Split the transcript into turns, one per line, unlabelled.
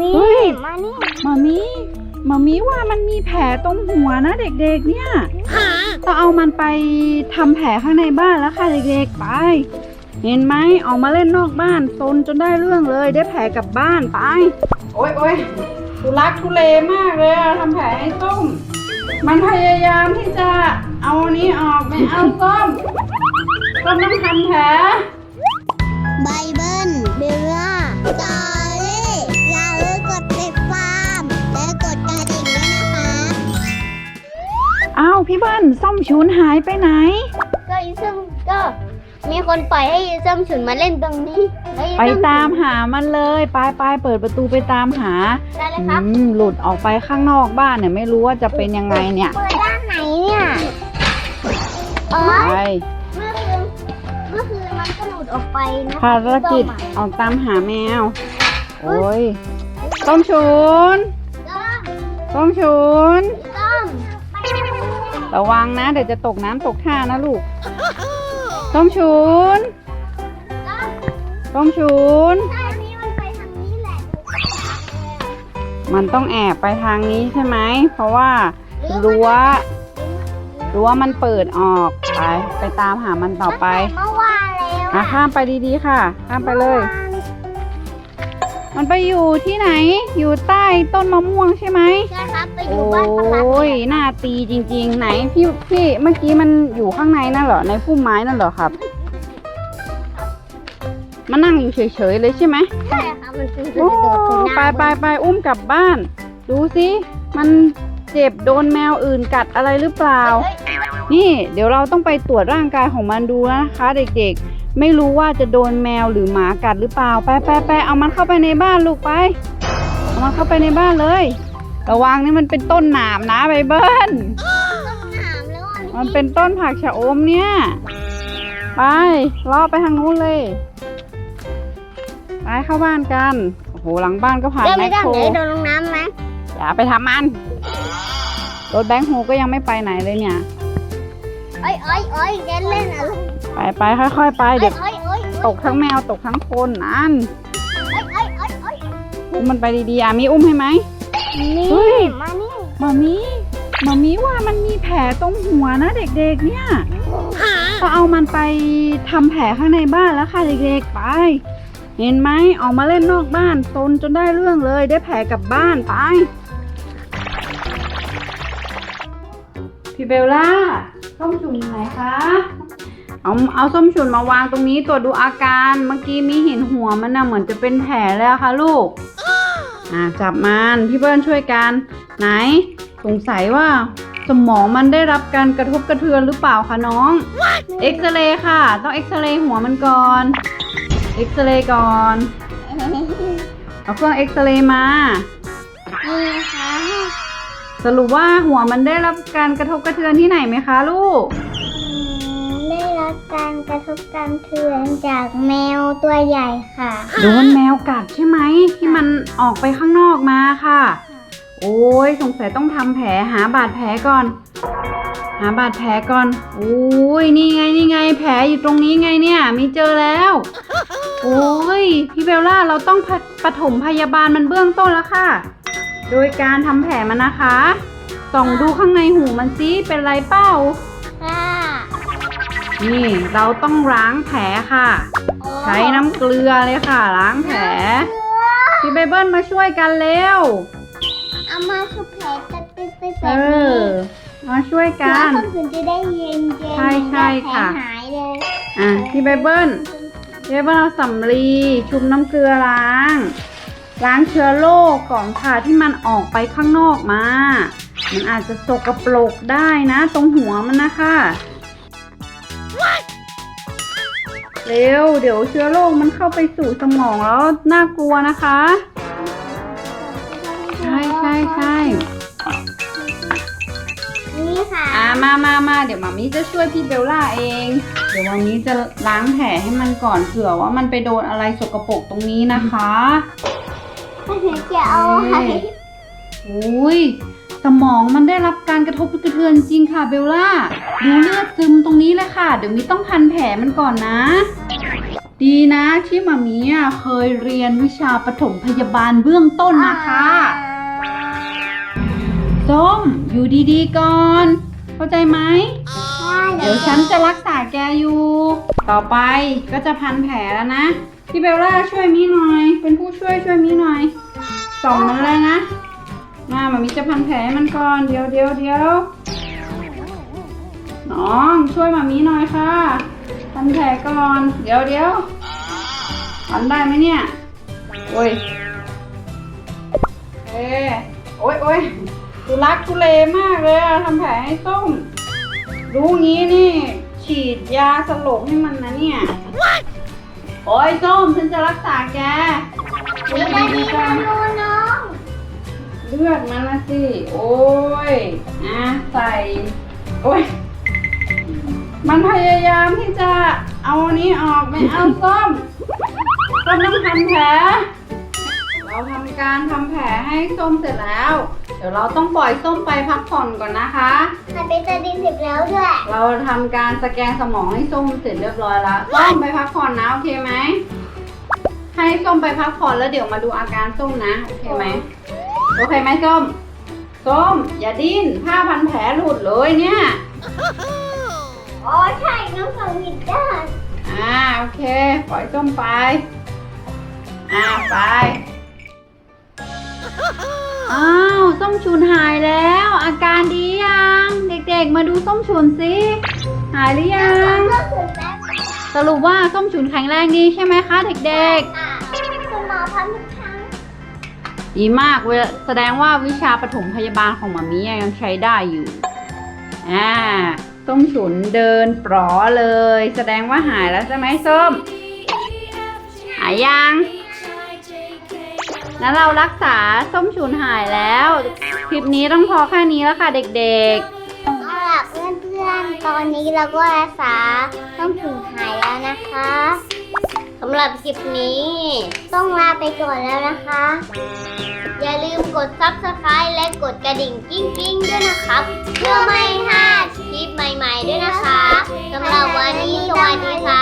นี่
เฮ้ย
มานี่
มามีมามีว่ามันมีแผลตรงหัวนะเด็กๆ เนี่ยต้องเอามันไปทำแผลข้างในบ้านแล้วค่ะเด็กๆ ไป เห็นไหมออกมาเล่นนอกบ้านซนจนได้เรื่องเลยได้แผลกลับบ้านไป โอ๊ยโอ๊ยทุลักทุเลมากเลยอะทำแผลให้ส้ม มันพยายามที่จะเอาอันนี้ออกไม่เอาส้มส้มต้องทำแผล
ไบเบิลเบลล่าจอ
เบิ้ลส้มชูนหายไปไหน
ก็อีซึมก็มีคนปล่อยให้อีซึมฉุนมาเล่นตรงนี้แล้วอี
ไป
ซึ
ตามหามันเลยไปไปเปิดประตูไปตามหา
ได้เลยครับ
อืมหลุดออกไปข้างนอกบ้านเนี่ยไม่รู้ว่าจะเป็นยังไงเนี่ย
เปิดด้านไหนเนี่ยอ๋อ
ไป
เมื่อคืนเมื่อคืนมันก็หลุดออกไปนะ
ภารกิจออกตามหาแมว โอ้ยต้มฉุน
ต้ม
ต้มฉุน
ต้ม
ระวังนะ เดี๋ยวจะตกน้ำตกท่านะลูกต้มฉุน
ต้ม
ต้มฉุน
ใช่นี่มันไปทางนี้แหละ
มันต้องแอบไปทางนี้ใช่ไหม เพราะว่ารั้วรั้วมันเปิดออก ไปไปตามหามันต่อไป
เมื่อวานแล้ว
อะข้ามไปดีๆค่ะ ข้ามไปเลย มันไปอยู่ที่ไหน อยู่ใต้ต้นมะม่วงใช่ไหม
ใช่ค รับไปอ
โอยู่
บ้านประหลัด้
ยหน้าตีจริง ๆ ไหนพี่พี่เมื่อกี้มันอยู่ข้างในนั่นเหรอในพุ่มไม้นั่นเหรอครับ มันนั่งอยู่เฉยๆเลยใช่ไหม
ใช่ครับมันคือ
โอ้
โดดถึงห
ไป
น้า
ไปไปอุ้มกลับบ้าน ดูสิมันเจ็บโดนแมวอื่นกัดอะไรหรือเปล่า นี่เดี๋ยวเราต้องไปตรวจร่างกายของมันดูนะคะ เด็กๆ ไม่รู้ว่าจะโดนแมวหรือหมากัดหรือเปล่า ไปไปไปเอามันเข้าไปในบ้านลูกไป เอามันเข้าไปในบ้านเลย ระวังนี่มันเป็นต้นหนามนะใบเบิ้ล
ต้องถามแล้วอันนี้
มันเป็นต้นผักชะอมเนี่ย ไปล่อไปทางนู้นเลย ไปเข้าบ้านกัน โอ้โหหลังบ้านก็ผ่าน
เดี๋ยว
แม
ไม่
ค
ได้
โคร
เดี๋ยวโดนลงน้ำไหม
อย่าไปทำมัน รถแบงค์โฮก็ยังไม่ไปไหนเลยเนี่ย
เอ้ยเอ้ยเอ้ยเล่นเล่นอะไร
ไปไปค่อยๆไปเดี๋ยว
เอ้ยเอ้ย
ตกทั้งแมวตกทั้งคนนั่น
เอ้ยเอ้ยเอ้ยเอ้ย
อุ้มมันไปดีๆอะมีอุ้มให้ไหม
นี่
เฮ้ย
มานี่
มามีมามีว่ามันมีแผลตรงหัวนะเด็กๆ เนี่ยก็เอามันไปทำแผลข้างในบ้านแล้วค่ะเด็กๆ ไป เห็นไหมออกมาเล่นนอกบ้านซนจนได้เรื่องเลยได้แผลกลับบ้านไป พี่เบลล่าส้มฉุนอยู่ไหนคะ เอาเอาส้มฉุนมาวางตรงนี้ตรวจดูอาการ เมื่อกี้มีเห็นหัวมันนะเหมือนจะเป็นแผลเลยอะค่ะลูกอ่าจับมันพี่เบิ้ลช่วยกัน ไหน สงสัยว่าสมองมันได้รับการกระทบกระเทือนหรือเปล่าคะน้อง เอ็กซเรย์ค่ะ ต้องเอ็กซเรย์หัวมันก่อน เอ็กซเรย์ก่อน เอาเครื่องเอ็กซเรย์มา
นี่ค่ะ
สรุปว่าหัวมันได้รับการกระทบกระเทือนที่ไหนไหมคะลูก
อืมได้ รับการกระทบกระเทือนจากแมวตัวใหญ่ค่ะ
โดนแมวกัดใช่ไหมที่มันออกไปข้างนอกมาค่ะ โอ้ยสงสัยต้องทำแผลหาบาดแผลก่อน หาบาดแผลก่อนโอ้ยนี่ไงนี่ไง แผลอยู่ตรงนี้ไงเนี่ยมีเจอแล้ว โอ้ยพี่เบลล่าเราต้องปปฐมพยาบาลมันเบื้องต้นแล้วค่ะ โดยการทำแผลมันนะคะส่องดูข้างในหูมันซิเป็นไรเป้า
ค่ะ
นี่เราต้องล้างแผลค่ะ ใช้น้ำเกลือเลยค่ะ ล้างแผลพี่เบเบิลมาช่วยกันเร็ว
เอามาคือแผลจะติดไปแบ
เอบ
นี้
อ มาช่วยกั
แล้ว
น
คนอื่นจะได้เย็นเย็น
ใช่ใช่ค่ะ
แผลหายเลย
อะพี่เบเบิลพี่เบเบิลเอาสำลีชุบน้ำเกลือล้าง ล้างเชื้อโรคก่อนค่ะที่มันออกไปข้างนอกมา มันอาจจะสกปรกได้นะ ตรงหัวมันนะคะ เร็ว เดี๋ยวเชื้อโรคมันเข้าไปสู่สมองแล้วน่ากลัวนะคะ ใช่ใช่ใช่
นี่ค่ะ
อ่ามามามาเดี๋ยวมามีจะช่วยพี่เบลล่าเอง เดี๋ยวมามีจะล้างแผลให้มันก่อนเผื่อว่ามันไปโดนอะไรสกปรกตรงนี้นะคะ
จะเอาให้
อุ้ยสมองมันได้รับการกระทบกระเทือนจริงค่ะเบลล่า ดูเลือดซึมตรงนี้เลยค่ะ เดี๋ยวมีต้องพันแผลมันก่อนนะ ดีนะที่มามีอะเคยเรียนวิชาปฐมพยาบาลเบื้องต้นนะคะส้มอยู่ดีๆก่อน เข้าใจไหม เดี๋ยวฉันจะรักษาแกอยู่ ต่อไปก็จะพันแผลแล้วนะ พี่เบลล่าช่วยมีหน่อย เป็นผู้ช่วยช่วยมีหน่อย ส่องมันเลยนะมามามีจะพันแผลให้มันก่อน เดี๋ยวเดี๋ยวเดี๋ยวน้องช่วยมามีหน่อยค่ะ พันแผลก่อน เดี๋ยวเดี๋ยวพันได้ไหมเนี่ย โอ้ยเอ้โอ้ยโอ้ยทุลักทุเลมากเลยอะทำแผลให้ส้ม รู้งี้นี่ ฉีดยาสลบให้มันนะเนี่ย โอ้ยส้มฉันจะรักษาแก
มีอะไรดีมาดูน้อง
เลือดมันนะสิ โอ้ย อะ ใส่ โอ้ย มันพยายามที่จะเอาอันนี้ออกไม่เอาส้มส้มต้องทำแผล เราทำการทำแผลให้ส้มเสร็จแล้ว เดี๋ยวเราต้องปล่อยส้มไปพักผ่อนก่อนนะคะ
มันเป็นตะดินเสร็จแล้วด้วย
เราทำการสแกนสมองให้ส้มเสร็จเรียบร้อยแล้วส้มไปพักผ่อนนะโอเคไหมให้ส้มไปพักผ่อนแล้วเดี๋ยวมาดูอาการส้มนะโอเคไหมโอเคไหมส้ม ส้ม อย่าดิ้นผ้าพันแผลหลุดเลยเนี่ย
อ๋อใช่น้องสองผิดด้น
อ่าโอเค ปล่อยส้มไป อ่าไป อ้าวส้มฉุนหายแล้ว อาการดียัง เด็กๆ มาดูส้มฉุนสิ หายหรือยัง
ก็คือแป๊บ
สรุปว่าส้มฉุนแข็งแรงดีใช่ไหมคะ เด็ก
ค่ะคุณหมอพันทุกครั้ง
ๆ ดีมากเวลาแสดงว่าวิชาปฐมพยาบาลของหมามียังใช้ได้อยู่ อ่า ส้มฉุนเดินปลอเลย แสดงว่าหายแล้วใช่ไหมส้ม หายยังนั้นเรารักษาส้มฉุนหายแล้ว คลิปนี้ต้องพอแค่นี้แล้วค่ะเด็ก
เอาล่ะเพื่อนๆ ตอนนี้เราก็รักษาต้องถึงหายแล้วนะคะสำหรับคลิปนี้ ต้องลาไปก่อนแล้วนะคะ อย่าลืมกด subscribe และกดกระดิ่งกิ้งกิ้งๆ ด้วยนะครับ เพื่อไม่ ใหม่ด้วยนะคะสำหรับวันนี้สวัสดีค่ะ